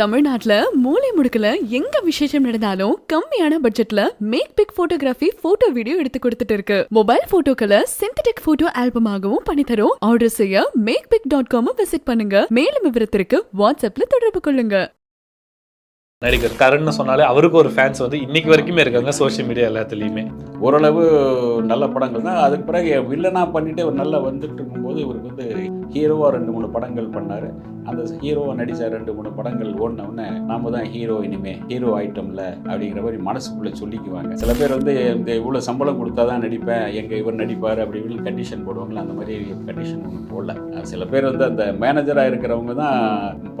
தமிழ்நாட்டுல மூலை முடுக்குல எங்க விசேஷம் நடந்தாலும் கம்மியான பட்ஜெட்ல Make Pic photography photo video எடுத்து கொடுத்துட்டு இருக்கு. மொபைல் போட்டோக்களை சிந்தட்டிக் போட்டோ ஆல்பமாகவும் பண்ணி தரும் ஆர்டர் செய்ய make pic dot com visit பண்ணுங்க. மேலும் விவரத்திற்கு வாட்ஸ்அப்ல தொடர்பு கொள்ளுங்க. நடிகர் கரண்னு சொன்னாலே அவருக்கு ஒரு ஃபேன்ஸ் வந்து இன்னைக்கு வரைக்குமே இருக்காங்க சோஷியல் மீடியா எல்லாத்துலேயுமே. ஓரளவு நல்ல படங்கள் தான் அதுக்கு பிறகு வில்லனாக பண்ணிட்டு நல்லா வந்துட்டு இருக்கும்போது இவருக்கு வந்து ஹீரோவாக ரெண்டு மூணு படங்கள் பண்ணார். அந்த ஹீரோவாக நடித்த ரெண்டு மூணு படங்கள் ஓடினவுடனே நாம தான் ஹீரோ இனிமே ஹீரோ ஐட்டம்ல அப்படிங்கிற மாதிரி மனசுக்குள்ளே சொல்லிக்குவாங்க. சில பேர் வந்து இந்த இவ்வளோ சம்பளம் கொடுத்தா தான் நடிப்பேன் எங்கள் இவர் நடிப்பார் அப்படி இப்படின்னு கண்டிஷன் போடுவாங்களே அந்த மாதிரி கண்டிஷன் ஒன்று போடல. சில பேர் வந்து அந்த மேனேஜராக இருக்கிறவங்க தான்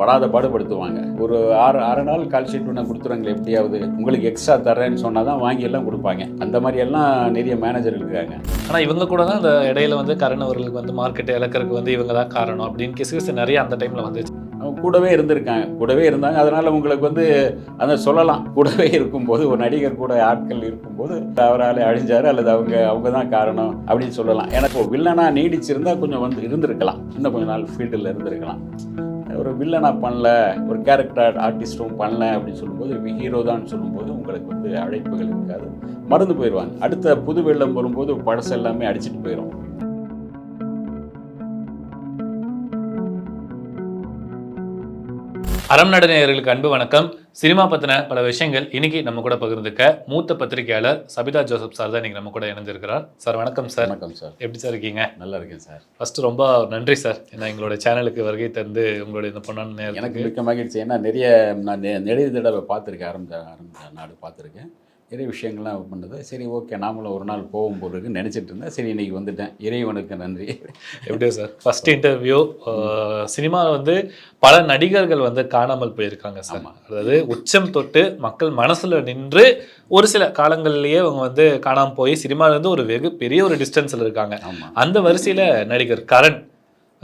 படாத பாடுபடுத்துவாங்க. ஒரு ஆறு ஆறு நாள் கால் ஷீட் ஒன்று கொடுத்துருவாங்களே எப்படியாவது உங்களுக்கு எக்ஸ்ட்ரா தரேன்னு சொன்னால் தான் வாங்கி எல்லாம் கொடுப்பாங்க. அந்த மாதிரி எல்லாம் நிறைய மேனேஜர் இருக்காங்க. ஆனால் இவங்க கூட தான் அந்த இடையில வந்து கரண் அவர்களுக்கு வந்து மார்க்கெட்டை இழக்கிறதுக்கு வந்து இவங்க தான் காரணம் அப்படின்னு கிசு நிறைய அந்த டைம்ல வந்துச்சு. அவங்க கூடவே இருந்திருக்காங்க. கூடவே இருந்தாங்க. அதனால உங்களுக்கு வந்து அதை சொல்லலாம். கூடவே இருக்கும்போது ஒரு நடிகர் கூட ஆட்கள் இருக்கும்போது அவரால் அழிஞ்சாரு அல்லது அவங்க அவங்க தான் காரணம் அப்படின்னு சொல்லலாம். எனக்கு வில்லனா நீடிச்சிருந்தா கொஞ்சம் வந்து இருந்திருக்கலாம். இன்னும் கொஞ்ச நாள் ஃபீல்டில் இருந்திருக்கலாம். ஒரு வில்லனா பண்ணல ஒரு கேரக்டர் ஆர்டிஸ்ட்டும் பண்ணல அப்படின்னு சொல்லும்போது ஹீரோ தான் சொல்லும்போது உங்களுக்கு வந்து அழைப்புகள் இருக்காது. மறந்து போயிடுவாங்க. அடுத்த புது வெள்ளம் வரும்போது பழசு எல்லாமே அடிச்சிட்டு போயிடும் அறம் நேயர்களுக்கு அன்பு வணக்கம். சினிமா பத்தின பல விஷயங்கள் இன்னைக்கு நம்ம கூட பகிர்ந்துக்க மூத்த பத்திரிகையாளர் சபிதா ஜோசப் சார் தான் இன்னைக்கு நம்ம கூட இணைஞ்சிருக்கிறார். சார் வணக்கம் சார். வணக்கம் சார். எப்படி சார் இருக்கீங்க? நல்லா இருக்கேன் சார். ஃபர்ஸ்ட் ரொம்ப நன்றி சார். ஏன்னா எங்களோட சேனலுக்கு வருகை தந்து உங்களுடைய இந்த பொண்ணான எனக்கு மிக்க மகிழ்ச்சி. ஏன்னா நிறைய நான் நிறைய தடவை பார்த்துருக்கேன் ஆரம்பிச்ச ஆரம்பிச்ச நாடு பார்த்துருக்கேன். நிறைய விஷயங்கள்லாம் பண்ணது. சரி ஓகே நாமளும் ஒரு நாள் போகும் போல இருக்குன்னு நினச்சிட்டு இருந்தேன். சரி இன்னைக்கு வந்துட்டேன். இறைவனுக்கு நன்றி. எப்படியோ சார் ஃபர்ஸ்ட் இன்டர்வியூ சினிமா வந்து பல நடிகர்கள் வந்து காணாமல் போயிருக்காங்க சார். அதாவது உச்சம் தொட்டு மக்கள் மனசுல நின்று ஒரு சில காலங்கள்லயே அவங்க வந்து காணாமல் போய் சினிமால இருந்து ஒரு வெகு பெரிய ஒரு டிஸ்டன்ஸ்ல இருக்காங்க. அந்த வரிசையில நடிகர் கரண்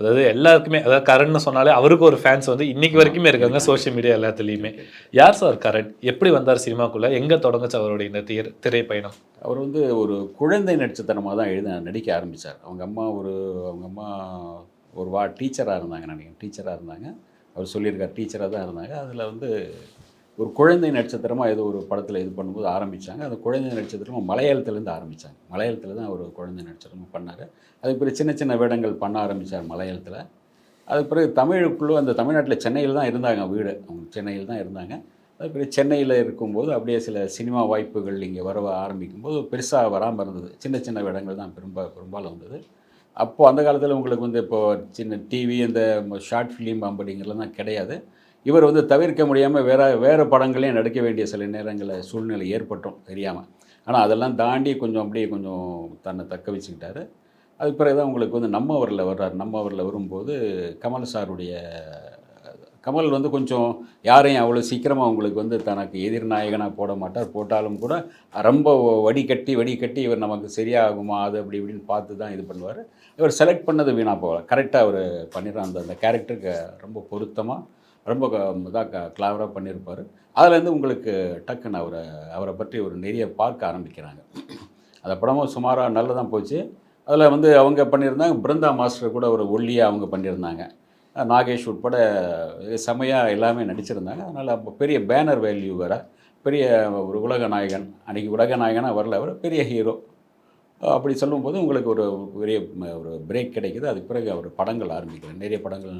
அதாவது எல்லாருக்குமே அதாவது கரண்னு சொன்னாலே அவருக்கு ஒரு ஃபேன்ஸ் வந்து இன்னைக்கு வரைக்குமே இருக்காங்க சோஷியல் மீடியா எல்லாத்துலேயுமே. யார் சார் கரண்? எப்படி வந்தார் சினிமாக்குள்ளே? எங்கே தொடங்குச்சு அவருடைய இந்த திரை திரைப்பயணம்? அவர் வந்து ஒரு குழந்தை நட்சத்திரமாக தான் எழுத நடிக்க ஆரம்பித்தார் அவங்க அம்மா ஒரு அவங்க அம்மா ஒரு வா டீச்சராக இருந்தாங்க நினைக்கிறேன். டீச்சராக இருந்தாங்க. அவர் சொல்லியிருக்கார் டீச்சராக தான் இருந்தாங்க. அதில் வந்து ஒரு குழந்தை நட்சத்திரமாக ஏதோ ஒரு படத்தில் இது பண்ணும்போது ஆரம்பித்தாங்க அந்த குழந்தை நட்சத்திரமாக மலையாளத்துலேருந்து ஆரம்பித்தாங்க மலையாளத்தில் தான் ஒரு குழந்தை நட்சத்திரமாக பண்ணார். அதுக்கு பிறகு சின்ன சின்ன வேடங்கள் பண்ண ஆரம்பித்தார் மலையாளத்தில். அதுக்கு பிறகு தமிழுக்குள்ளே அந்த தமிழ்நாட்டில் சென்னையில் தான் இருந்தாங்க வீடு. அவங்க சென்னையில் தான் இருந்தாங்க. அதுக்கு பிறகு சென்னையில் இருக்கும்போது அப்படியே சில சினிமா வாய்ப்புகள் இங்கே வர ஆரம்பிக்கும்போது பெருசாக வராமல் இருந்தது. சின்ன சின்ன வேடங்கள் தான் பெரும்ப பெரும்பாலும் வந்தது. அப்போது அந்த காலத்தில் உங்களுக்கு வந்து இப்போது சின்ன டிவி இந்த ஷார்ட் ஃபிலிம் அப்படிங்கிறதுலாம் கிடையாது. இவர் வந்து தவிர்க்க முடியாமல் வேற வேறு படங்களையும் நடிக்க வேண்டிய சில நேரங்களில் சூழ்நிலை ஏற்பட்டோம் தெரியாமல் ஆனால் அதெல்லாம் தாண்டி கொஞ்சம் அப்படியே கொஞ்சம் தன்னை தக்க வச்சுக்கிட்டாரு. அதுக்கு பிறகு தான் உங்களுக்கு வந்து நம்ம அவரில் வர்றார். நம்ம அவரில் வரும்போது கமல் சாருடைய கமல் வந்து கொஞ்சம் யாரையும் அவ்வளோ சீக்கிரமாக உங்களுக்கு வந்து தனக்கு எதிர்நாயகனாக போட மாட்டார். போட்டாலும் கூட ரொம்ப வடிகட்டி வடிகட்டி இவர் நமக்கு சரியாகுமா அது அப்படி இப்படின்னு பார்த்து தான் இது பண்ணுவார். இவர் செலக்ட் பண்ணது வீணாக போகலாம் கரெக்டாக அவர் பண்ணிடுறார். அந்த அந்த கேரக்டருக்கு ரொம்ப பொருத்தமாக ரொம்ப இதாக கிளாவராக பண்ணியிருப்பார் அதுலேருந்து உங்களுக்கு டக்குன்னு அவரை அவரை பற்றி ஒரு நிறைய பார்க்க ஆரம்பிக்கிறாங்க. அந்த படமும் சுமாராக நல்லதான் போச்சு. அதில் வந்து அவங்க பண்ணியிருந்தாங்க பிருந்தா மாஸ்டர் கூட ஒரு ஒல்லியாக அவங்க பண்ணியிருந்தாங்க. நாகேஷ் உட்பட செமையாக எல்லாமே நடிச்சிருந்தாங்க. அதனால் அப்போ பெரிய பேனர் வேல்யூ வேறு. பெரிய ஒரு உலக நாயகன் அன்றைக்கி உலக நாயகனாக வரல அவர் பெரிய ஹீரோ அப்படி சொல்லும்போது உங்களுக்கு ஒரு பெரிய ஒரு பிரேக் கிடைக்குது. அதுக்கு பிறகு அவர் படங்கள் ஆரம்பிக்கிறார். நிறைய படங்கள்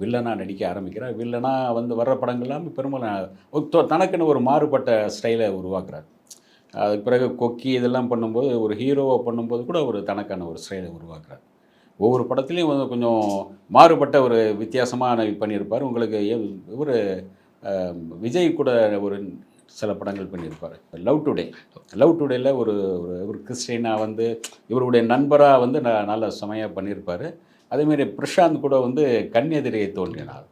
வில்லனாக நடிக்க ஆரம்பிக்கிறார் வில்லனாக வந்து வர்ற படங்கள்லாம் பெரும்பாலும் தனக்குன்னு ஒரு மாறுபட்ட ஸ்டைலை உருவாக்குறார். அதுக்கு பிறகு கொக்கி இதெல்லாம் பண்ணும்போது ஒரு ஹீரோவை பண்ணும்போது கூட ஒரு தனக்கான ஒரு ஸ்டைலை உருவாக்குறார். ஒவ்வொரு படத்துலையும் வந்து கொஞ்சம் மாறுபட்ட ஒரு வித்தியாசமாக பண்ணியிருப்பார். உங்களுக்கு இவர் விஜய் கூட ஒரு சில படங்கள் பண்ணியிருப்பார். Love today. லவ் டுடேயில் ஒரு ஒரு ஒரு கிறிஸ்டினாக வந்து இவருடைய நண்பராக வந்து ந நல்ல செமையாக பண்ணியிருப்பார். அதேமாரி பிரசாந்த் கூட வந்து கண்ணெதிரே தோன்றினார்.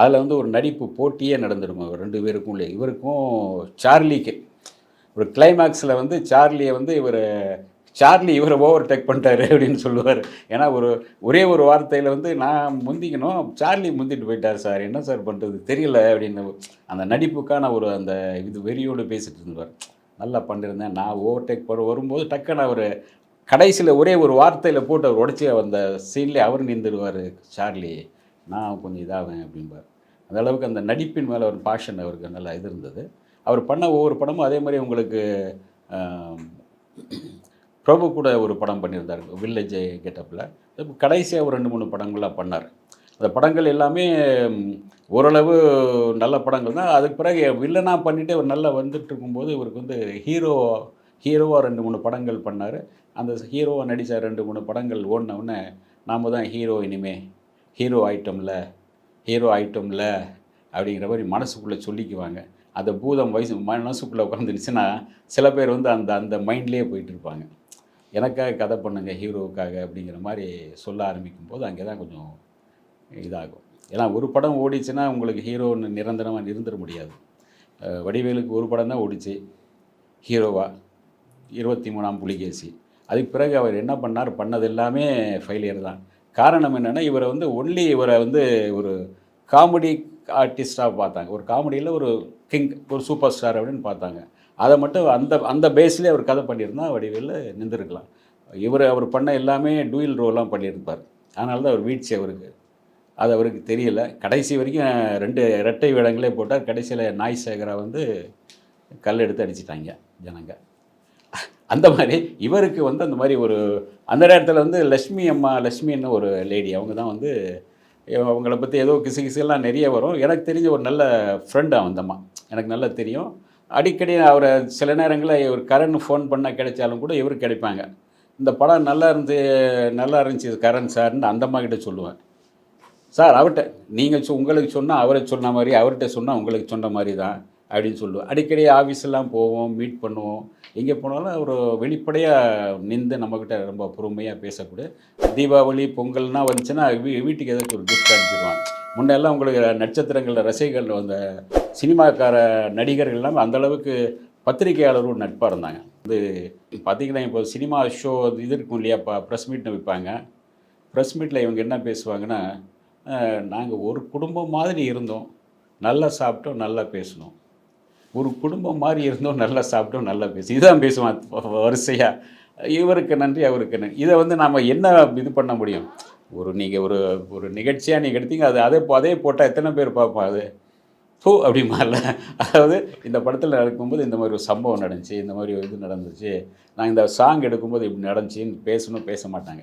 அதில் வந்து ஒரு நடிப்பு போட்டியே நடந்துடும் இவர் ரெண்டு பேருக்கும் இல்லை இவருக்கும் சார்லிக்கு. ஒரு கிளைமேக்ஸில் வந்து சார்லியை வந்து இவர் சார்லி இவரை ஓவர் டேக் பண்ணிட்டாரு அப்படின்னு சொல்லுவார். ஏன்னா ஒரு ஒரே ஒரு வார்த்தையில் வந்து நான் முந்திக்கணும் சார்லி முந்திட்டு போயிட்டார் சார். என்ன சார் பண்ணுறது தெரியல அப்படின்னு அந்த நடிப்புக்கான ஒரு அந்த இது வெறியோடு பேசிட்டு இருந்தார். நல்லா பண்ணியிருந்தேன். நான் ஓவர் டேக் பண்ண வரும்போது டக்குன்னு அவர் கடைசியில் ஒரே ஒரு வார்த்தையில் போட்டு அவர் உடச்சி அந்த சீன்லேயே அவர் நின்றுடுவார் சார்லி நான் கொஞ்சம் இதாவேன் அப்படின்பார் அந்த அளவுக்கு அந்த நடிப்பின் மேலே ஒரு பாஷன் அவருக்கு நல்லா இது இருந்தது. அவர் பண்ண ஒவ்வொரு படமும் அதே மாதிரி உங்களுக்கு பிரபு கூட ஒரு படம் பண்ணியிருந்தார் வில்லேஜ் கெட்டப்பில் கடைசியாக ஒரு ரெண்டு மூணு படங்கள்லாம் பண்ணார். அந்த படங்கள் எல்லாமே ஓரளவு நல்ல படங்கள் தான் அதுக்கு பிறகு வில்லனாக பண்ணிவிட்டு அவர் நல்லா வந்துட்டு இருக்கும்போது இவருக்கு வந்து ஹீரோ ஹீரோவாக ரெண்டு மூணு படங்கள் பண்ணார். அந்த ஹீரோவாக நடித்த ரெண்டு மூணு படங்கள் ஓடினவுடனே நாம் நாம தான் ஹீரோ இனிமே ஹீரோ ஐட்டமில் ஹீரோ ஐட்டமில் அப்படிங்கிற மாதிரி மனசுக்குள்ளே சொல்லிக்குவாங்க. அந்த பூதம் வயசு மனசுக்குள்ளே உட்காந்துருச்சுன்னா சில பேர் வந்து அந்த அந்த மைண்ட்லேயே போயிட்டு இருப்பாங்க எனக்காக கதை பண்ணுங்க ஹீரோவுக்காக அப்படிங்கிற மாதிரி சொல்ல ஆரம்பிக்கும் போது அங்கே தான் கொஞ்சம் இதாகும். ஏன்னா ஒரு படம் ஓடிச்சுன்னா உங்களுக்கு ஹீரோன்னு நிரந்தரமாக இருந்துட முடியாது. வடிவேலுக்கு ஒரு படம் தான் ஓடிச்சு ஹீரோவா இருபத்தி மூணாம் புலிகேசி. அதுக்கு பிறகு அவர் என்ன பண்ணார்? பண்ணது எல்லாமே ஃபெயிலியர் தான். காரணம் என்னென்னா இவரை வந்து ஒன்லி இவரை வந்து ஒரு காமெடி ஆர்டிஸ்டாக பார்த்தாங்க. ஒரு காமெடியில் ஒரு கிங் ஒரு சூப்பர் ஸ்டார் அப்படின்னு பார்த்தாங்க. அதை மட்டும் அந்த அந்த பேஸ்லேயே அவர் கதை பண்ணியிருந்தா வடிவேலில் நின்றுருக்கலாம். இவர் அவர் பண்ண எல்லாமே டூயில் ரோலாம் பண்ணியிருப்பார். அதனால தான் அவர் வீழ்ச்சி அவருக்கு. அது அவருக்கு தெரியல. கடைசி வரைக்கும் ரெண்டு இரட்டை வேடங்களே போட்டார். கடைசியில் நாய் சேகரா வந்து கல் எடுத்து அடிச்சிட்டாங்க ஜனங்க. அந்த மாதிரி இவருக்கு வந்து அந்த மாதிரி ஒரு அந்த நேரத்தில் வந்து லக்ஷ்மி அம்மா லக்ஷ்மின்னு ஒரு லேடி அவங்க தான் வந்து அவங்கள பற்றி ஏதோ கிசு கிசுலாம் நிறைய வரும். எனக்கு தெரிஞ்ச ஒரு நல்ல ஃப்ரெண்டு அந்த அம்மா. எனக்கு நல்லா தெரியும். அடிக்கடி அவரை சில நேரங்களில் ஒரு கரண் ஃபோன் பண்ணால் கிடைச்சாலும் கூட இவருக்கு கிடைப்பாங்க. இந்த படம் நல்லா இருந்து நல்லா இருந்துச்சு கரண் சார்னு அந்த அம்மா கிட்ட சொல்லுவேன். சார் அவர்கிட்ட நீங்கள் சொ உங்களுக்கு சொன்னால் அவரை சொன்ன மாதிரி அவர்கிட்ட சொன்னால் உங்களுக்கு சொன்ன மாதிரி தான். அப்படின்னு சொல்லுவோம். அடிக்கடி ஆஃபீஸ்லாம் போவோம் மீட் பண்ணுவோம். எங்கே போனாலும் ஒரு வெளிப்படையாக நின்று நம்மக்கிட்ட ரொம்ப பொறுமையாக பேசக்கூடிய தீபாவளி பொங்கல்னால் வந்துச்சுன்னா வீ வீட்டுக்கு ஏதாச்சும் ஒரு கிஃப்ட் அனுப்பிடுவாங்க முன்னெல்லாம் உங்களுக்கு நட்சத்திரங்கள் ரசிகர்கள் அந்த சினிமாக்கார நடிகர்கள்லாம் இல்லாமல் அந்தளவுக்கு பத்திரிகையாளரும் நட்பாக இருந்தாங்க. இது பார்த்தீங்கன்னா இப்போ சினிமா ஷோ இது இருக்கும் இல்லையா? இப்போ ப்ரெஸ் மீட்னு வைப்பாங்க. ப்ரெஸ் மீட்டில் இவங்க என்ன பேசுவாங்கன்னா நாங்கள் ஒரு குடும்பம் மாதிரி இருந்தோம். நல்லா சாப்பிட்டோம் நல்லா பேசினோம். ஒரு குடும்பம் மாதிரி இருந்தோம் நல்லா சாப்பிட்டோம் நல்லா பேசி இதான் பேசுவான் வரிசையாக இவருக்கு நன்றி அவருக்கு நன்றி. இதை வந்து நாம் என்ன இது பண்ண முடியும்? ஒரு நீங்கள் ஒரு ஒரு நிகழ்ச்சியாக நீங்கள் எடுத்தீங்க அது அதே அதே போட்டால் எத்தனை பேர் பார்ப்போம் அது? பூ அப்படிமாரில அதாவது இந்த படத்தில் நடக்கும்போது இந்த மாதிரி ஒரு சம்பவம் நடந்துச்சு இந்த மாதிரி ஒரு இது நடந்துச்சு. நான் இந்த சாங் எடுக்கும்போது இப்படி நடந்துச்சின்னு பேசணும் பேச மாட்டாங்க.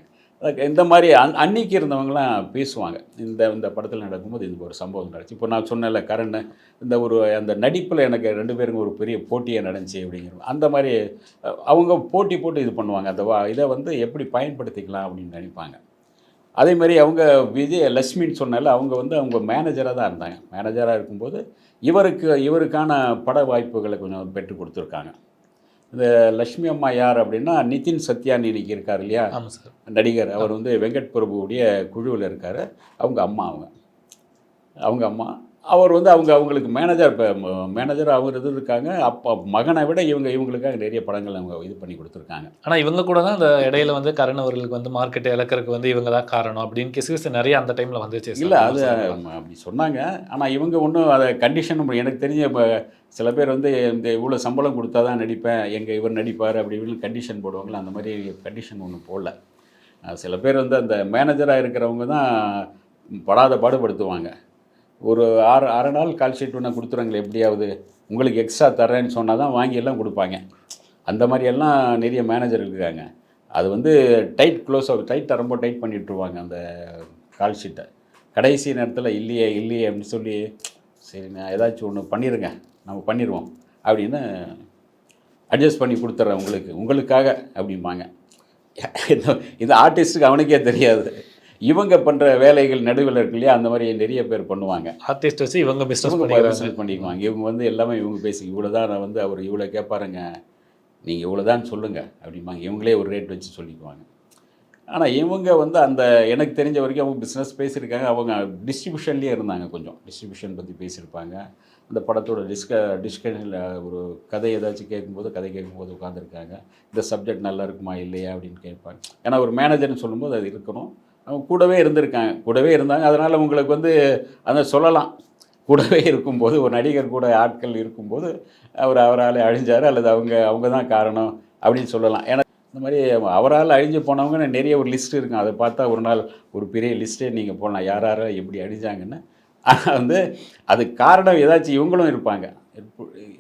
இந்த மாதிரி அன் அன்னைக்கு இருந்தவங்களாம் பேசுவாங்க. இந்த இந்த படத்தில் நடக்கும்போது இது ஒரு சம்பவம் நடந்துச்சு. இப்போ நான் சொன்னல கரண் இந்த ஒரு அந்த நடிப்பில் எனக்கு ரெண்டு பேருக்கும் ஒரு பெரிய போட்டியை நடந்துச்சு அப்படிங்கிற அந்த மாதிரி அவங்க போட்டி போட்டு இது பண்ணுவாங்க அந்த வா இதை வந்து எப்படி பயன்படுத்திக்கலாம் அப்படின்னு நினைப்பாங்க. அதே மாதிரி அவங்க விஜய் லட்சுமின்னு சொன்னால அவங்க வந்து அவங்க மேனேஜராக தான் இருந்தாங்க. மேனேஜராக இருக்கும்போது இவருக்கு இவருக்கான பட வாய்ப்புகளை கொஞ்சம் பெற்று கொடுத்துருக்காங்க. இந்த லட்சுமி அம்மா யார் அப்படின்னா நிதின் சத்யானி இன்னைக்கு இருக்கார் இல்லையா? ஆமாம் சார். நடிகர். அவர் வந்து வெங்கட் பிரபுவுடைய குழுவில் இருக்கார். அவங்க அம்மா அவங்க. அவங்க அம்மா அவர் வந்து அவங்க அவங்களுக்கு மேனேஜர் இப்போ மேனேஜர் அவர் இது இருக்காங்க. அப்பா மகனை விட இவங்க இவங்களுக்காக நிறைய படங்கள் அவங்க இது பண்ணி கொடுத்துருக்காங்க. ஆனா இவங்க கூட தான் அந்த இடையில வந்து கரண் அவர்களுக்கு வந்து மார்க்கெட் இழக்கிறதுக்கு வந்து இவங்க தான் காரணம் அப்படின்னு கிசு நிறைய அந்த டைம்ல வந்துச்சு. இல்லை அது அப்படி சொன்னாங்க. ஆனால் இவங்க ஒன்றும் அதை கண்டிஷன் எனக்கு தெரிஞ்ச இப்போ சில பேர் வந்து இந்த இவ்வளோ சம்பளம் கொடுத்தா தான் நடிப்பேன் எங்கள் இவர் நடிப்பார் அப்படி இப்படின்னு கண்டிஷன் போடுவாங்களே அந்த மாதிரி கண்டிஷன் ஒன்றும் போடல. சில பேர் வந்து அந்த மேனேஜராக இருக்கிறவங்க தான் படாத பாடுபடுத்துவாங்க. ஒரு ஆறு அரை நாள் கால் ஷீட் ஒன்று கொடுத்துருவாங்களே எப்படியாவது. உங்களுக்கு எக்ஸ்ட்ரா தரேன்னு சொன்னால் தான் வாங்கி எல்லாம் கொடுப்பாங்க. அந்த மாதிரியெல்லாம் நிறைய மேனேஜர் இருக்காங்க. அது வந்து டைட் க்ளோஸ் டைட்டாக ரொம்ப டைட் பண்ணிட்டுருவாங்க அந்த கால் ஷீட்டை கடைசி நேரத்தில் இல்லையே இல்லையே அப்படின்னு சொல்லி சரி நான் ஏதாச்சும் ஒன்று பண்ணிடுங்க நம்ம பண்ணிடுவோம் அப்படின்னு அட்ஜஸ்ட் பண்ணி கொடுத்துட்றேன் உங்களுக்கு. உங்களுக்காக அப்படிம்பாங்க. இந்த- இந்த ஆர்டிஸ்ட்டுக்கு அவனுக்கே தெரியாது. இவங்க பண்ணுற வேலைகள் நடுவில் இருக்கு இல்லையா? அந்த மாதிரி நிறைய பேர் பண்ணுவாங்க. ஆர்டிஸ்ட் வச்சு இவங்க பண்ணிக்கிறாங்க. business பண்ணிக்குவாங்க. இவங்க வந்து எல்லாமே இவங்க பேசி இவ்வளோ தான் நான் வந்து அவர் இவ்வளோ கேட்பாருங்க. நீங்கள் இவ்வளோ தான் சொல்லுங்கள் அப்படிம்பாங்க. இவங்களே ஒரு ரேட் வச்சு சொல்லிக்குவாங்க. ஆனால் இவங்க வந்து அந்த எனக்கு தெரிஞ்ச வரைக்கும் அவங்க பிஸ்னஸ் பேசியிருக்காங்க. அவங்க டிஸ்ட்ரிபியூஷன்லேயே இருந்தாங்க கொஞ்சம். டிஸ்ட்ரிபியூஷன் பற்றி பேசியிருப்பாங்க. அந்த படத்தோட டிஸ்க டிஸ்கஷனில் ஒரு கதை ஏதாச்சும் கேட்கும்போது கதை கேட்கும்போது உட்காந்துருக்காங்க இந்த சப்ஜெக்ட் நல்லா இருக்குமா இல்லையா அப்படின்னு கேட்பாங்க. ஏன்னா ஒரு மேனேஜர்னு சொல்லும்போது அது இருக்கணும். அவங்க கூடவே இருந்திருக்காங்க. கூடவே இருந்தாங்க. அதனால் உங்களுக்கு வந்து அதை சொல்லலாம். கூடவே இருக்கும்போது ஒரு நடிகர் கூட ஆட்கள் இருக்கும்போது அவர் அவரால் அழிஞ்சார் அல்லது அவங்க அவங்க தான் காரணம் அப்படின்னு சொல்லலாம். ஏன்னா இந்த மாதிரி அவரால் அழிஞ்சு போனவங்க நிறைய ஒரு லிஸ்ட் இருக்கும். அதை பார்த்தா ஒரு நாள் ஒரு பெரிய லிஸ்ட்டே நீங்கள் போடலாம். யார் யார் எப்படி அழிஞ்சாங்கன்னு. ஆனால் வந்து அது காரணம் ஏதாச்சும் இவங்களும் இருப்பாங்க.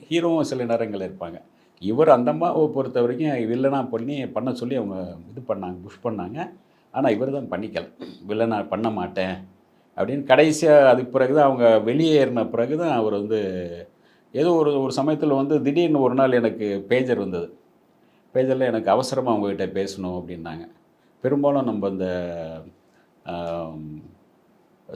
ஹீரோவும் சில நேரங்கள் இருப்பாங்க. இவர் அந்த அம்மாவை பொறுத்த வரைக்கும் வில்லனா பண்ணி பண்ண சொல்லி அவங்க இது பண்ணாங்க புஷ் பண்ணாங்க. ஆனால் இவர் தான் பண்ணிக்கல நான் பண்ண மாட்டேன். அப்படின்னு கடைசியாக அதுக்கு பிறகு தான் அவங்க வெளியேறின பிறகு தான் அவர் வந்து ஏதோ ஒரு ஒரு சமயத்தில் வந்து திடீர்னு ஒரு நாள் எனக்கு பேஜர் வந்தது. பேஜரில் எனக்கு அவசரமாக அவங்கக்கிட்ட பேசணும் அப்படின்னாங்க. பெரும்பாலும் நம்ம இந்த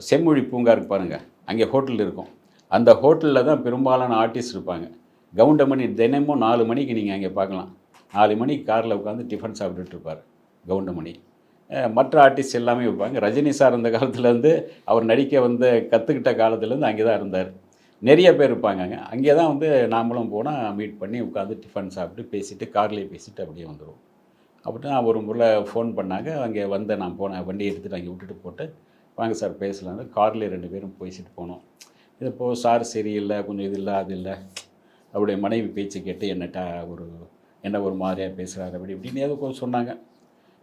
செம்மொழி பூங்கா இருக்கு பாருங்கள் அங்கே ஹோட்டல் இருக்கும். அந்த ஹோட்டலில் தான் பெரும்பாலான ஆர்டிஸ்ட் இருப்பாங்க. கவுண்டமணி தினமும் நாலு மணிக்கு நீங்கள் அங்கே பார்க்கலாம். நாலு மணிக்கு காரில் உட்காந்து டிஃபன் சாப்பிட்டுட்டு இருப்பார் கவுண்டமணி. மற்ற ஆர்டிஸ்ட் எல்லாமே இருப்பாங்க ரஜினி சார் அந்த காலத்துலேருந்து அவர் நடிக்க வந்து கற்றுக்கிட்ட காலத்துலேருந்து அங்கே தான் இருந்தார். நிறைய பேர் இருப்பாங்க அங்கே. அங்கே தான் வந்து நாமளும் போனால் மீட் பண்ணி உட்காந்து டிஃபன் சாப்பிட்டு பேசிட்டு கார்லேயே பேசிட்டு அப்படியே வந்துடுவோம் அப்படி நான் ஒரு முறை ஃபோன் பண்ணாங்க. அங்கே வந்து நான் போனேன் வண்டி எடுத்துகிட்டு அங்கே விட்டுட்டு போட்டு வாங்க சார் பேசலான்னு கார்லேயே ரெண்டு பேரும் பேசிட்டு போனோம். இது போ சார் சரியில்லை கொஞ்சம் இது இல்லை அது இல்லை. அவருடைய மனைவி பேச்சு கேட்டு என்னட்டா ஒரு என்ன ஒரு மாதிரியாக பேசுகிறாரு அப்படி இப்படின்னு ஏதோ கொஞ்சம் சொன்னாங்க.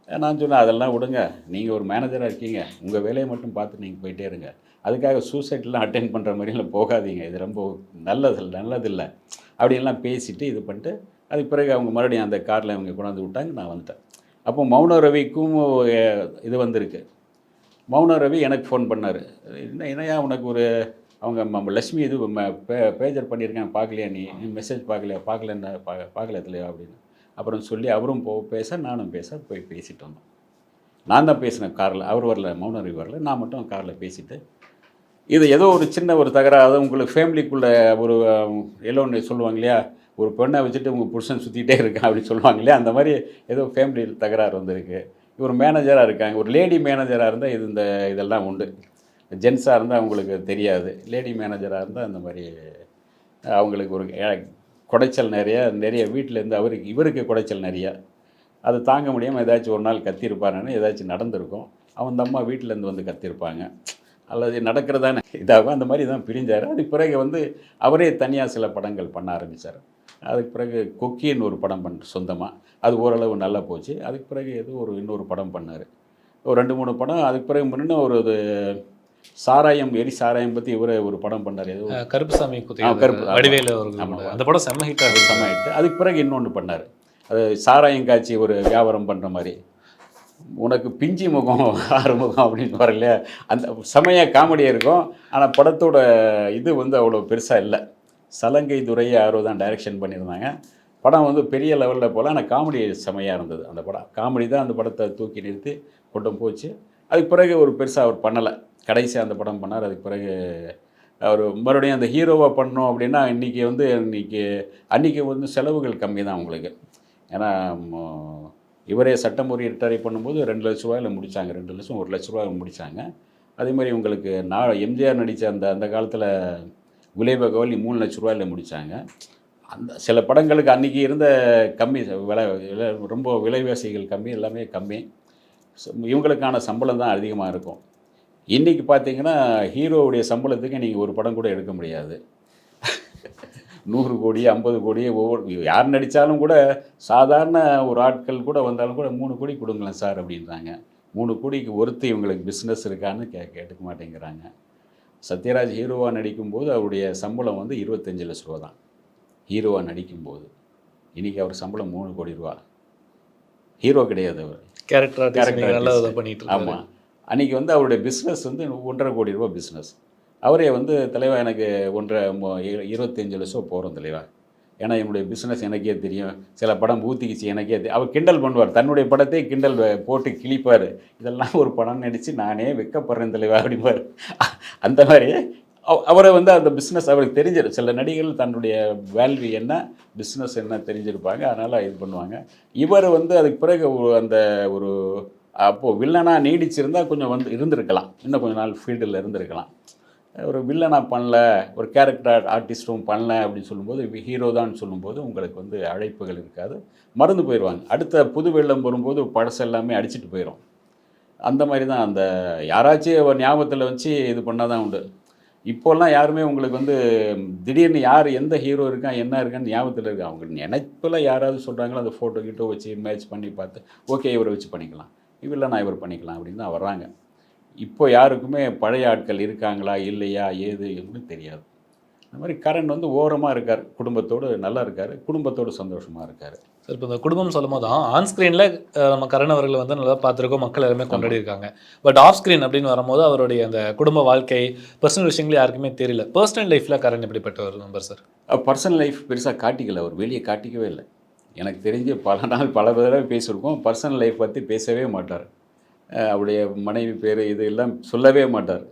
நான் சொன்னேன் அதெல்லாம் விடுங்க. நீங்கள் ஒரு மேனேஜராக இருக்கீங்க. உங்கள் வேலையை மட்டும் பார்த்து நீங்கள் போயிட்டே இருங்க. அதுக்காக சூசைட்லாம் அட்டென்ட் பண்ணுற மாதிரிலாம் போகாதீங்க. இது ரொம்ப நல்லது நல்லதில்லை. அப்படின்லாம் பேசிட்டு இது பண்ணிட்டு அதுக்கு பிறகு அவங்க மறுபடியும் அந்த காரில் அவங்க கொண்டாந்து விட்டாங்க நான் வந்துட்டேன். அப்போ மௌன ரவிக்கும் இது வந்திருக்கு. மௌன ரவி எனக்கு ஃபோன் பண்ணார். என்ன என்னையா உனக்கு ஒரு அவங்க ம- லட்சுமி இது பே- பேஜர் பண்ணியிருக்கேன் பார்க்கலையா நீ? மெசேஜ் பார்க்கலையா? பார்க்கலன்னு பார்க்கல இல்லையா? அப்படின்னு. அப்புறம் சொல்லி அவரும் போ பேச நானும் பேச போய் பேசிட்டு வந்தோம். நான் தான் பேசினேன் காரில் அவர் வரல மௌனரி வரல நான் மட்டும் காரில் பேசிட்டு இது ஏதோ ஒரு சின்ன ஒரு தகராறு அது உங்களுக்கு ஃபேமிலிக்குள்ளே ஒரு எல்லோன்னு சொல்லுவாங்க இல்லையா? ஒரு பெண்ணை வச்சுட்டு உங்கள் புருஷன் சுற்றிட்டே இருக்கான் அப்படின்னு சொல்லுவாங்க இல்லையா? அந்த மாதிரி ஏதோ ஃபேமிலியில் தகராறு வந்திருக்கு. இவர் மேனேஜராக இருக்காங்க. ஒரு லேடி மேனேஜராக இருந்தால் இது இந்த இதெல்லாம் உண்டு. ஜென்ஸாக இருந்தால் அவங்களுக்கு தெரியாது. லேடி மேனேஜராக இருந்தால் அந்த மாதிரி அவங்களுக்கு ஒரு குடைச்சல் நிறைய நிறைய வீட்டிலேருந்து அவருக்கு இவருக்கு குடைச்சல் நிறையா. அது தாங்க முடியாமல் ஏதாச்சும் ஒரு நாள் கத்திருப்பாருன்னு ஏதாச்சும் நடந்திருக்கும். அவன் அம்மா வீட்டிலேருந்து வந்து கத்திருப்பாங்க. அல்லது நடக்கிறதானே இதாகும். அந்த மாதிரி தான் பிரிஞ்சார். அதுக்கு பிறகு வந்து அவரே தனியாக சில படங்கள் பண்ண ஆரம்பித்தார் அதுக்கு பிறகு கொக்கின்னு ஒரு படம் பண்ண சொந்தமாக அது ஓரளவு நல்லா போச்சு. அதுக்கு பிறகு ஏதோ ஒரு இன்னொரு படம் பண்ணார். ஒரு ரெண்டு மூணு படம். அதுக்கு பிறகு முன்ன ஒரு சாராயம் எரி சாராயம் பற்றி இவரே ஒரு படம் பண்ணார். ஏதோ கருப்புசாமி கருப்பு. வடிவேலு. அந்த படம் செம்ம ஹிட் அது சமாயிட்டு அதுக்கு பிறகு இன்னொன்று பண்ணார். அது சாராயம் காய்ச்சி ஒரு வியாபாரம் பண்ணுற மாதிரி. உனக்கு பிஞ்சி முகம் ஆறு முகம் அப்படின்னு வரல அந்த செமையாக காமெடியாக இருக்கும். ஆனால் படத்தோட இது வந்து அவ்வளோ பெருசாக இல்லை. சலங்கை துறை யாரோ தான் டைரக்ஷன் பண்ணியிருந்தாங்க. படம் வந்து பெரிய லெவலில் போல ஆனால் காமெடி செமையாக இருந்தது அந்த படம். காமெடி தான் அந்த படத்தை தூக்கி நிறுத்தி கொண்டு போச்சு. அதுக்கு பிறகு ஒரு பெருசாக அவர் பண்ணலை. கடைசியாக அந்த படம் பண்ணார். அதுக்கு பிறகு அவர் மறுபடியும் அந்த ஹீரோவாக பண்ணோம் அப்படின்னா இன்றைக்கி வந்து இன்றைக்கி அன்றைக்கி வந்து செலவுகள் கம்மி தான் உங்களுக்கு. ஏன்னா இவரே சட்டமுறை ரிட்டையர் பண்ணும்போது ரெண்டு லட்ச ரூபாயில் முடித்தாங்க ரெண்டு லட்சம் ஒரு லட்ச ரூபாய் முடித்தாங்க அதே மாதிரி உங்களுக்கு நான் எம்ஜிஆர் நடித்த அந்த அந்த காலத்தில் குலேபகவலி மூணு லட்ச ரூபாயில் முடித்தாங்க அந்த சில படங்களுக்கு அன்றைக்கி இருந்த கம்மி விலை விலை ரொம்ப விலைவாசிகள் கம்மி எல்லாமே கம்மி. இவங்களுக்கான சம்பளம் தான் அதிகமாக இருக்கும். இன்றைக்கி பார்த்தீங்கன்னா ஹீரோவுடைய சம்பளத்துக்கு நீங்கள் ஒரு படம் கூட எடுக்க முடியாது. நூறு கோடி ஐம்பது கோடி ஒவ்வொரு யார் நடித்தாலும் கூட சாதாரண ஒரு ஆட்கள் கூட வந்தாலும் கூட மூணு கோடி கொடுங்களேன் சார் அப்படின்றாங்க. மூணு கோடிக்கு ஒருத்து இவங்களுக்கு பிஸ்னஸ் இருக்கான்னு கே கேட்டுக்க மாட்டேங்கிறாங்க. சத்யராஜ் ஹீரோவாக நடிக்கும்போது அவருடைய சம்பளம் வந்து இருபத்தஞ்சு லட்ச ரூபா தான். ஹீரோவாக நடிக்கும்போது. இன்றைக்கி அவர் சம்பளம் மூணு கோடி ரூபா. ஹீரோ கிடையாது அவர். கேரக்டர் Character நல்லா பண்ணிட்டு ஆமாம் அன்றைக்கி வந்து அவருடைய பிஸ்னஸ் வந்து ஒன்றரை கோடி ரூபா பிஸ்னஸ் அவரே வந்து தலைவா எனக்கு ஒன்றரை இருபத்தஞ்சு லட்சம் போகிறோம் தலைவா. ஏன்னா என்னுடைய பிஸ்னஸ் எனக்கே தெரியும். சில படம் ஊத்திக்கிச்சு எனக்கே தெரியும் அவர் கிண்டல் பண்ணுவார். தன்னுடைய படத்தை கிண்டல் போட்டு கிழிப்பார். இதெல்லாம் ஒரு படம் நினச்சி நானே வெக்கப்படுறேன் தலைவா அப்படிம்பார். அந்த மாதிரி அவ- அவரை வந்து அந்த பிஸ்னஸ் அவருக்கு தெரிஞ்சிடும் சில நடிகர்கள் தன்னுடைய வேல்யூ என்ன பிஸ்னஸ் என்ன தெரிஞ்சிருப்பாங்க. அதனால் இது பண்ணுவாங்க. இவர் வந்து அதுக்கு பிறகு அந்த ஒரு அப்போது வில்லனாக நீடிச்சிருந்தால் கொஞ்சம் வந்து இருந்திருக்கலாம். இன்னும் கொஞ்ச நாள் ஃபீல்டில் இருந்திருக்கலாம். ஒரு வில்லனா பண்ணல ஒரு கேரக்டர் ஆர்டிஸ்ட்டும் பண்ணல அப்படின்னு சொல்லும்போது ஹீரோ தான் சொல்லும்போது உங்களுக்கு வந்து அழைப்புகள் இருக்காது. மறந்து போயிடுவாங்க. அடுத்த புது வெள்ளம் வரும்போது பழசு எல்லாமே அடிச்சிட்டு போயிடும் அந்த மாதிரி தான் அந்த யாராச்சும் ஒரு ஞாபகத்தில் வச்சு இது பண்ணால் தான் உண்டு. இப்போல்லாம் யாருமே உங்களுக்கு வந்து திடீர்னு யார் எந்த ஹீரோ இருக்கான் என்ன இருக்கான்னு ஞாபகத்தில் இருக்கா? அவங்க நினைப்பில் யாராவது சொல்கிறாங்களோ அந்த ஃபோட்டோ கிட்டோ வச்சு மேட்ச் பண்ணி பார்த்து ஓகே இவரை வச்சு பண்ணிக்கலாம். இவரில் நான் இவர் பண்ணிக்கலாம் அப்படின்னு தான் வர்றாங்க. இப்போ யாருக்குமே பழைய ஆட்கள் இருக்காங்களா இல்லையா ஏது என்று தெரியாது. அந்த மாதிரி கரண் வந்து ஓரமாக இருக்கார் குடும்பத்தோடு நல்லா இருக்கார் குடும்பத்தோடு சந்தோஷமாக இருக்கார். சார் இப்போ இந்த குடும்பம் சொல்லும் போது தான் ஆன் ஸ்க்ரீனில் நம்ம கரண் அவர்களை வந்து நல்லா பார்த்துருக்கோம் மக்கள் எல்லாருமே கொண்டாடி இருக்காங்க. பட் ஆஃப் ஸ்க்ரீன் அப்படின்னு வரும்போது அவருடைய அந்த குடும்ப வாழ்க்கை பர்சனல் விஷயங்கள் யாருக்குமே தெரியல. பர்சனல் லைஃப்பில் கரண் எப்படிப்பட்ட ஒரு நம்பர் சார் பர்சனல் லைஃப் பெருசாக காட்டிக்கல அவர் வெளியே காட்டிக்கவே இல்லை. எனக்கு தெரிஞ்சு பல நாள் பல தடவை பேசியிருக்கோம். பர்சனல் லைஃப் பற்றி பேசவே மாட்டார். அவருடைய மனைவி பேர் இது எல்லாம் சொல்லவே மாட்டார்.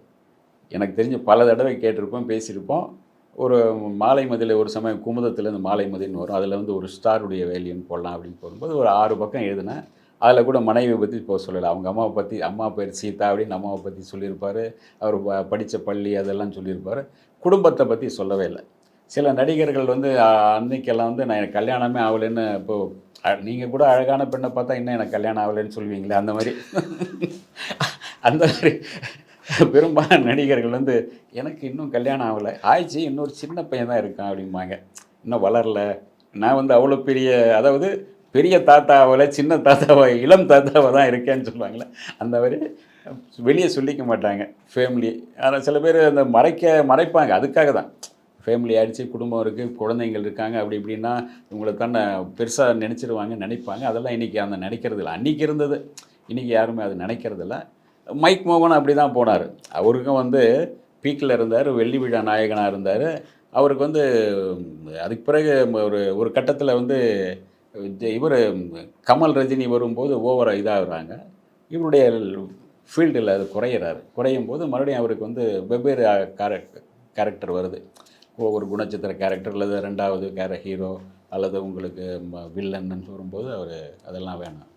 எனக்கு தெரிஞ்சு பல தடவை கேட்டிருப்போம் பேசியிருப்போம். ஒரு மாலை மதியில் ஒரு சமயம் குமுதத்தில் இந்த மாலை மதின்னு வரும். அதில் வந்து ஒரு ஸ்டாருடைய வேல்யூன்னு போடலாம் அப்படின்னு போகும்போது ஒரு ஆறு பக்கம் எழுதினேன். அதில் கூட மனைவியை பற்றி இப்போ சொல்லலை. அவங்க அம்மாவை பற்றி அம்மா பேர் சீதா அப்படின்னு அம்மாவை பற்றி சொல்லியிருப்பார். அவர் ப- படித்த பள்ளி அதெல்லாம் சொல்லியிருப்பார். குடும்பத்தை பற்றி சொல்லவே இல்லை. சில நடிகர்கள் வந்து அன்னைக்கெல்லாம் வந்து நான் எனக்கு கல்யாணமே ஆகலைன்னு இப்போ நீங்கள் கூட அழகான பெண்ணை பார்த்தா இன்னும் எனக்கு கல்யாணம் ஆகலைன்னு சொல்லுவீங்களே அந்த மாதிரி. அந்த மாதிரி பெரும்பாலான நடிகர்கள் வந்து எனக்கு இன்னும் கல்யாணம் ஆகலை. ஆயிடுச்சு இன்னொரு சின்ன பையன் தான் இருக்கான் அப்படிம்பாங்க. இன்னும் வளரல. நான் வந்து அவ்வளோ பெரிய அதாவது பெரிய தாத்தாவில் சின்ன தாத்தாவை இளம் தாத்தாவை தான் இருக்கேன்னு சொல்லுவாங்களே அந்த மாதிரி வெளியே சொல்லிக்க மாட்டாங்க ஃபேமிலி ஆனால் சில பேர் அந்த மறைக்க மறைப்பாங்க அதுக்காக தான். ஃபேமிலி ஆயிடுச்சு குடும்பம் இருக்குது குழந்தைங்கள் இருக்காங்க அப்படி இப்படின்னா இவங்களை தானே பெருசாக நினச்சிருவாங்க நினைப்பாங்க. அதெல்லாம் இன்றைக்கி அந்த நினைக்கிறது இல்லை அன்றைக்கி இருந்தது. இன்றைக்கி யாருமே அது நினைக்கிறதில்ல. மைக் மோகன் அப்படி தான் போனார். அவருக்கும் வந்து பீக்கில் இருந்தார் வெள்ளி விழா நாயகனாக இருந்தார். அவருக்கு வந்து அதுக்கு பிறகு ஒரு ஒரு கட்டத்தில் வந்து இவர் கமல் ரஜினி வரும்போது ஓவராக இதாகிறாங்க. இவருடைய ஃபீல்டில் அது குறையிறாரு. குறையும் போது மறுபடியும் அவருக்கு வந்து வெவ்வேறு கேரக்டர் வருது. ஒவ்வொரு குணச்சித்திர கேரக்டர் அல்லது ரெண்டாவது கேர ஹீரோ அல்லது உங்களுக்கு வில்லன்னு சொல்லும்போது அவர் அதெல்லாம் வேணாம்.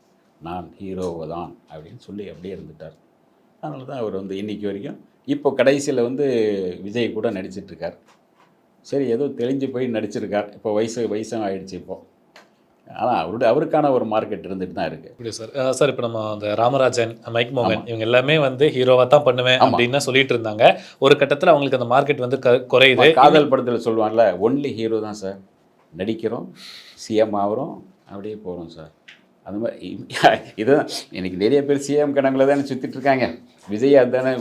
நான் ஹீரோவை தான் அப்படின்னு சொல்லி அப்படியே இருந்துட்டார். அதனால தான் அவர் வந்து இன்னைக்கு வரைக்கும் இப்போ கடைசியில் வந்து விஜய் கூட நடிச்சிட்ருக்கார் சரி ஏதோ தெளிஞ்சு போய் நடிச்சிருக்கார். இப்போ வயசு வயசும் ஆயிடுச்சு இப்போது ஆனால் அவருடைய அவருக்கான ஒரு மார்க்கெட் இருந்துட்டு தான் இருக்குது இப்படி சார். சார் இப்போ நம்ம அந்த ராமராஜன் மைக் மோகன் இவங்க எல்லாமே வந்து ஹீரோவாக தான் பண்ணுவேன். அப்படின்னு சொல்லிட்டு இருந்தாங்க. ஒரு கட்டத்தில் அவங்களுக்கு அந்த மார்க்கெட் வந்து க- குறையுது. காதல் படத்தில் சொல்லுவான்ல ஒன்லி ஹீரோ தான் சார். நடிக்கிறோம் சிஎம் ஆகிறோம் அப்படியே போகிறோம் சார். அந்த மாதிரி இதுதான் இன்னைக்கு நிறைய பேர் சிஎம் கணக்கில் தானே சுற்றிட்டு இருக்காங்க. விஜய் அதுதானே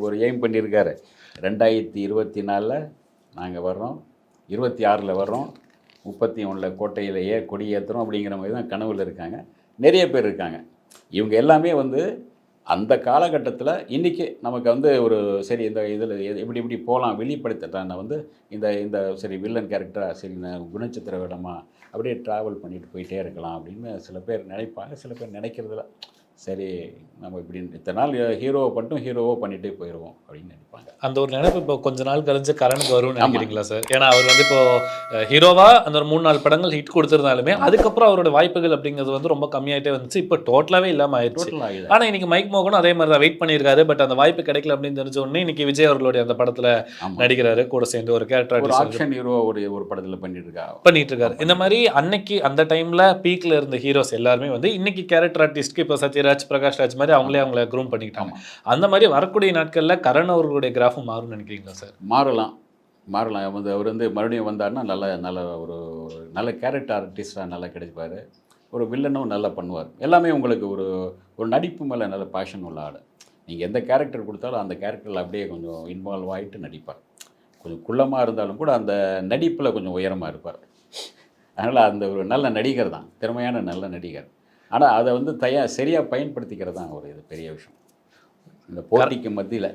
ஒரு எய்ம் பண்ணியிருக்காரு ரெண்டாயிரத்தி இருபத்தி நாலில் நாங்கள் வர்றோம் இருபத்தி ஆறில் வர்றோம் முப்பத்தி ஒன்றில் கோட்டையிலேயே கொடி ஏற்றுறோம் அப்படிங்கிற மாதிரி தான் கனவுல இருக்காங்க. நிறைய பேர் இருக்காங்க. இவங்க எல்லாமே வந்து அந்த காலகட்டத்தில் இன்றைக்கி நமக்கு வந்து ஒரு சரி இந்த இதில் எப்படி இப்படி போகலாம் வெளிப்படுத்திட்டான வந்து இந்த இந்த சரி வில்லன் கேரக்டராக சரி குணச்சித்திர விடமா அப்படியே ட்ராவல் பண்ணிட்டு போயிட்டே இருக்கலாம் அப்படின்னு சில பேர் நினைப்பாங்க. சில பேர் நினைக்கிறதில்ல. சரி நம்ம இப்படி இத்தனை நாள் ஹீரோவை பண்ணிட்டும் ஹீரோவோ பண்ணிகிட்டே போயிடுவோம் அப்படின்னு நினைப்பாங்க. அந்த ஒரு நினைப்பு இப்போ கொஞ்ச நாள் கழிஞ்சு கரனுக்கு வரும்னு நினைக்கிறீங்களா சார் ஏன்னா அவர் வந்து இப்போ அஹ், ஹீரோவா அந்த ஒரு மூணு நாலு படங்கள் ஹிட் கொடுத்திருந்தாலுமே அதுக்கப்புறம் அவரோட வாய்ப்புகள் அப்படிங்கிறது வந்து ரொம்ப கம்மியாயிட்டே வந்துச்சு. இப்போ டோட்டலாகவே இல்லாம ஆயிடுச்சு. டோட்டல் ஆகுது ஆனா இன்னைக்கு மைக் மோகனும் அதே மாதிரி தான் வெயிட் பண்ணியிருக்காரு. பட் அந்த வாய்ப்பு கிடைக்கல அப்படின்னு தெரிஞ்ச உடனே இன்னைக்கு விஜய் அவர்களுடைய அந்த படத்துல நடிக்கிறாரு. கூட சேர்ந்து ஒரு கேரக்டர் ஆக்ஷன் ஹீரோ ஒரு ஒரு படத்தில் பண்ணிட்டு இருக்கா பண்ணிட்டு இருக்காரு. இந்த மாதிரி அன்னைக்கு அந்த டைம்ல பீக்ல இருந்த ஹீரோஸ் எல்லாருமே வந்து இன்னைக்கு கேரக்டர் ஆர்டிஸ்ட்க்கு இப்போ சத்யராஜ் பிரகாஷ் ராஜ் மாதிரி அவங்களே அவங்கள க்ரூம் பண்ணிக்கிட்டாங்க. அந்த மாதிரி வரக்கூடிய நாட்கள்ல கரண் அவர்களுடைய கிராஃபும் மாறும்னு நினைக்கிறீங்களா சார் மாறலாம். மாறலாம். வந்து அவர் வந்து மறுபடியும் வந்தாருன்னா நல்ல நல்ல ஒரு நல்ல கேரக்டர் ஆர்டிஸ்டாக நல்லா கிடைப்பார். ஒரு வில்லனும் நல்லா பண்ணுவார். எல்லாமே உங்களுக்கு ஒரு ஒரு நடிப்பு மேலே நல்ல பேஷன் உள்ள ஆள். நீங்கள் எந்த கேரக்டர் கொடுத்தாலும் அந்த கேரக்டரில் அப்படியே கொஞ்சம் இன்வால்வ் ஆகிட்டு நடிப்பார். கொஞ்சம் குள்ளமாக இருந்தாலும் கூட அந்த நடிப்பில் கொஞ்சம் உயரமாக இருப்பார். அதனால் அந்த ஒரு நல்ல நடிகர் தான். திறமையான நல்ல நடிகர். ஆனால் அதை வந்து தயா சரியாக பயன்படுத்திக்கிறது தான் ஒரு இது பெரிய விஷயம். இந்த போட்டிக்கு மத்தியில்.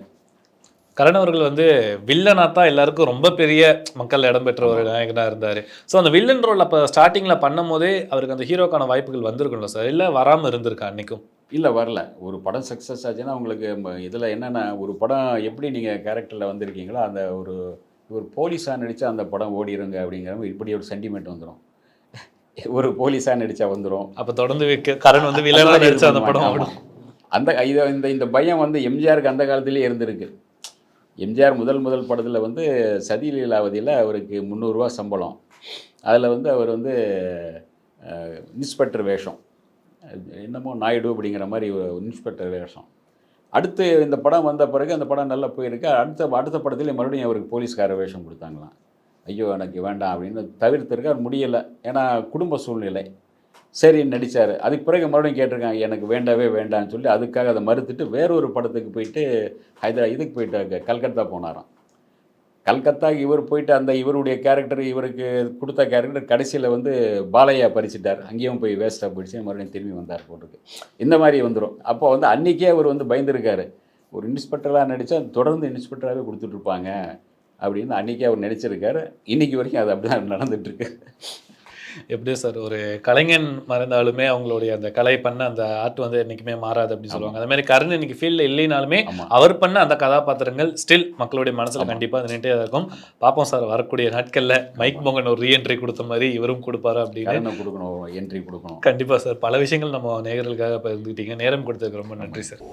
கரண் அவர்கள் வந்து வில்லனா தான் எல்லாருக்கும் ரொம்ப பெரிய மக்கள் இடம் பெற்ற ஒரு நாயகனா இருந்தாரு. ஸோ அந்த வில்லன் ரோல் அப்போ ஸ்டார்டிங்ல பண்ணும் போதே அவருக்கு அந்த ஹீரோக்கான வாய்ப்புகள் வந்திருக்கும்ல சார் இல்ல வராம இருந்திருக்கா அன்னைக்கும்? இல்லை வரல. ஒரு படம் சக்ஸஸ் ஆச்சுன்னா உங்களுக்கு இதில் என்னென்ன ஒரு படம் எப்படி நீங்கள் கேரக்டரில் வந்திருக்கீங்களோ அந்த ஒரு ஒரு போலீஸாக நடித்தா அந்த படம் ஓடிருங்க அப்படிங்கிற மாதிரி இப்படி ஒரு சென்டிமெண்ட் வந்துடும் ஒரு போலீஸாக நடித்தா வந்துடும் அப்ப தொடர்ந்து விக்க- கரண் வந்து வில்லனா நடிச்ச அந்த படம் அந்த இதை இந்த இந்த பயம் வந்து எம்ஜிஆருக்கு அந்த காலத்திலேயே இருந்திருக்கு. எம்ஜிஆர் முதல் முதல் படத்தில் வந்து சதி லீலாவதியில் அவருக்கு முந்நூறுரூவா சம்பளம். அதில் வந்து அவர் வந்து இன்ஸ்பெக்டர் வேஷம். என்னமோ நாயுடு அப்படிங்கிற மாதிரி ஒரு இன்ஸ்பெக்டர் வேஷம். அடுத்து இந்த படம் வந்த பிறகு அந்த படம் நல்லா போயிருக்கு. அடுத்த அடுத்த படத்துல மறுபடியும் அவருக்கு போலீஸ்கார வேஷம் கொடுத்தாங்களாம். ஐயோ எனக்கு வேண்டாம் அப்படின்னு தவிர்த்திருக்கார் முடியலை. ஏன்னா குடும்ப சூழ்நிலை. சரி நடிச்சார். அதுக்கு பிறகு மறுபடியும் கேட்டிருக்காங்க எனக்கு வேண்டவே வேண்டாம்னு சொல்லி அதுக்காக அதை மறுத்துட்டு வேறொரு படத்துக்கு போயிட்டு ஹைதரா இதுக்கு போயிட்டு கல்கத்தா போனாராம். கல்கத்தா இவர் போயிட்டு அந்த இவருடைய கேரக்டர் இவருக்கு கொடுத்த கேரக்டர் கடைசியில் வந்து பாலையா பறிச்சிட்டார். அங்கேயும் போய் வேஸ்ட்டாக போயிடுச்சு. மறுபடியும் திரும்பி வந்தார் போட்டுருக்கு இந்த மாதிரி வந்துடும் அப்போ வந்து அன்றைக்கே அவர் வந்து பயந்துருக்காரு. ஒரு இன்ஸ்பெக்டராக நடித்தா தொடர்ந்து இன்ஸ்பெக்டராகவே கொடுத்துட்ருப்பாங்க அப்படின்னு அன்றைக்கே அவர் நடிச்சிருக்காரு இன்னைக்கு வரைக்கும் அது அப்படி தான் நடந்துட்டுருக்கு. எப்படி சார் ஒரு கலைஞன் மறந்தாலுமே அவங்களுடைய அந்த கலை பண்ண அந்த ஆர்ட் வந்து என்னைக்குமே மாறாது அப்படின்னு சொல்லுவாங்க. அதே மாதிரி கரண் இன்னைக்கு ஃபீல்டில் இல்லைனாலுமே அவர் பண்ண அந்த கதாபாத்திரங்கள் ஸ்டில் மக்களுடைய மனசுல ஆமா. கண்டிப்பா அது நின்றுட்டே தான் இருக்கும். பார்ப்போம் சார் வரக்கூடிய நாட்கள்ல மைக் மோகன் ஒரு ரீஎன்ட்ரி கொடுத்த மாதிரி இவரும் கொடுப்பாரு அப்படின்னு? கொடுக்கணும் என்ட்ரி கொடுக்கணும். கண்டிப்பா சார். பல விஷயங்கள் நம்ம நேயர்களுக்காக பகிர்ந்துக்கிட்டீங்க. நேரம் கொடுத்ததுக்கு ரொம்ப நன்றி சார்.